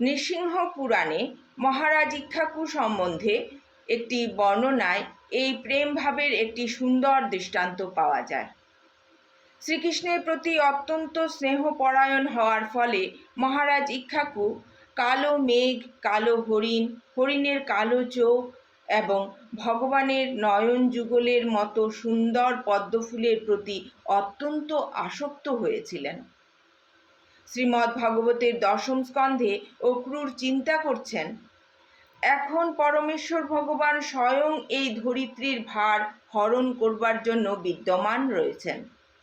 নৃসিংহ পুরাণে মহারাজ ইক্ষাকু সম্বন্ধে একটি বর্ণনায় এই প্রেম ভাবের একটি সুন্দর দৃষ্টান্ত পাওয়া যায়। শ্রীকৃষ্ণের প্রতি অত্যন্ত স্নেহপরায়ণ হওয়ার ফলে মহারাজ ইক্ষাকু কালো মেঘ, কালো হরিণ, হরিণের কালো চোখ এবং ভগবানের নয়ন যুগলের মতো সুন্দর পদ্মফুলের প্রতি অত্যন্ত আসক্ত হয়েছিলেন। শ্রীমদ্ ভাগবতের দশম স্কন্ধে অক্রুর চিন্তা করছেন। এখন পরমেশ্বর ভগবান স্বয়ং এই ধরিত্রীর ভার হরণ করবার জন্য বিদ্যমান রয়েছেন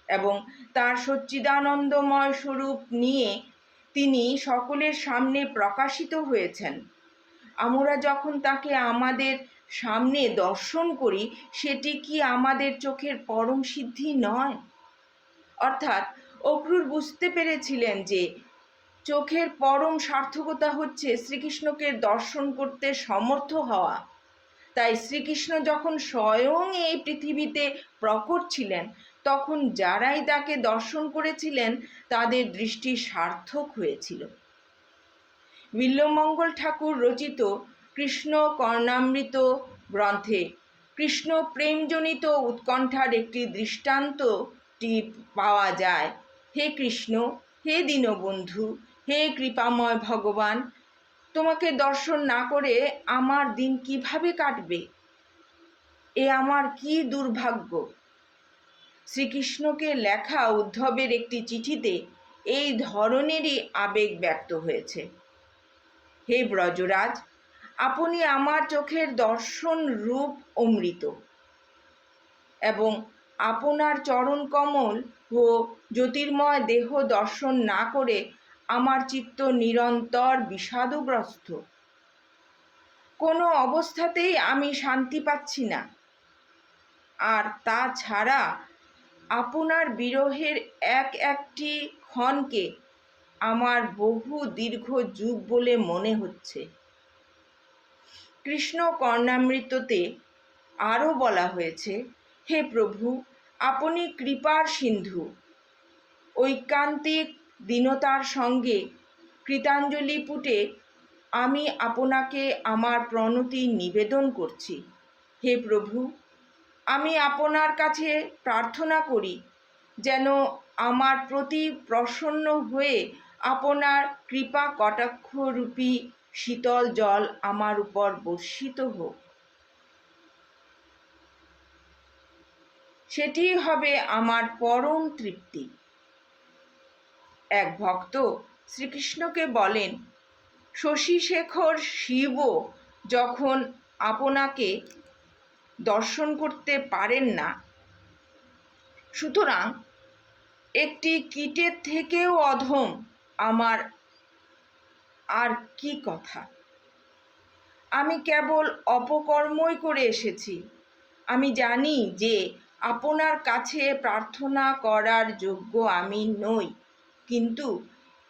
এবং তার সচ্চিদানন্দময় স্বরূপ নিয়ে তিনি সকলের সামনে প্রকাশিত হয়েছেন। আমরা যখন তাকে আমাদের সামনে দর্শন করি, সেটি কি আমাদের চোখের পরম সিদ্ধি নয়? অর্থাৎ অক্রুর বুঝতে পেরেছিলেন যে চোখের পরম সার্থকতা হচ্ছে শ্রীকৃষ্ণকে দর্শন করতে সমর্থ হওয়া। তাই শ্রীকৃষ্ণ যখন স্বয়ং এই পৃথিবীতে প্রকট ছিলেন, তখন যারাই তাকে দর্শন করেছিলেন, তাদের দৃষ্টি সার্থক হয়েছিল। বিল্লমঙ্গল ঠাকুর রচিত কৃষ্ণ কর্ণামৃত গ্রন্থে কৃষ্ণ প্রেমজনিত উৎকণ্ঠার একটি দৃষ্টান্তটি পাওয়া যায়। হে কৃষ্ণ, হে দীনবন্ধু, হে কৃপাময় ভগবান, তোমাকে দর্শন না করে আমার দিন কীভাবে কাটবে? এ আমার কি দুর্ভাগ্য? শ্রীকৃষ্ণকে লেখা উদ্ধবের একটি চিঠিতে এই ধরনেরই আবেগ ব্যক্ত হয়েছে। হে ব্রজরাজ, আপনি আমার চোখের দর্শন রূপ অমৃত। এবং আপনার চরণ কমল ও জ্যোতির্ময় দেহ দর্শন না করে আমার চিত্ত নিরন্তর বিষাদগ্রস্ত। কোনো অবস্থাতেই আমি শান্তি পাচ্ছি না। আর তাছাড়া আপনার বিরহের এক একটি ক্ষণকে আমার বহু দীর্ঘ যুগ বলে মনে হচ্ছে। কৃষ্ণ কর্ণামৃততে আরও বলা হয়েছে হে প্রভু, আপনি কৃপার সিন্ধু। ঐকান্তিক দীনতার সঙ্গে কৃতাঞ্জলি পুটে আমি আপনাকে আমার প্রণতি নিবেদন করছি। হে প্রভু, আমি আপনার কাছে প্রার্থনা করি যেন আমার প্রতি প্রসন্ন হয়ে আপনার কৃপা কটাক্ষরূপী শীতল জল আমার উপর বর্ষিত হোক। সেটি হবে আমার পরম তৃপ্তি। এক ভক্ত শ্রীকৃষ্ণকে বলেন শশীশেখর শিব যখন আপনাকে দর্শন করতে পারেন না, সুতরাং একটি কীটের থেকেও অধম আমার আর কি কথা? আমি কেবল অপকর্মই করে এসেছি। আমি জানি যে আপনার কাছে প্রার্থনা করার যোগ্য আমি নই। কিন্তু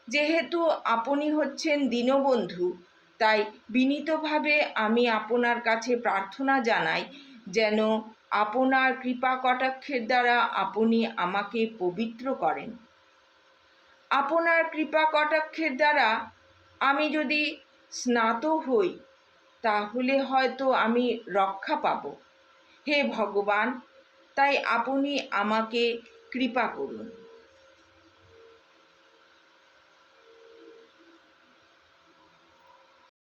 যেহেতু আপনি হচ্ছেন দীনবন্ধু, তাই বিনীতভাবে আমি আপনার কাছে প্রার্থনা জানাই যেন আপনার কৃপা কটাক্ষের দ্বারা আপনি আমাকে পবিত্র করেন। আপনার কৃপা কটাক্ষের দ্বারা আমি যদি স্নাত হই, তাহলে হয়তো আমি রক্ষা পাব। হে ভগবান তাই আপনি আমাকে কৃপা করুন।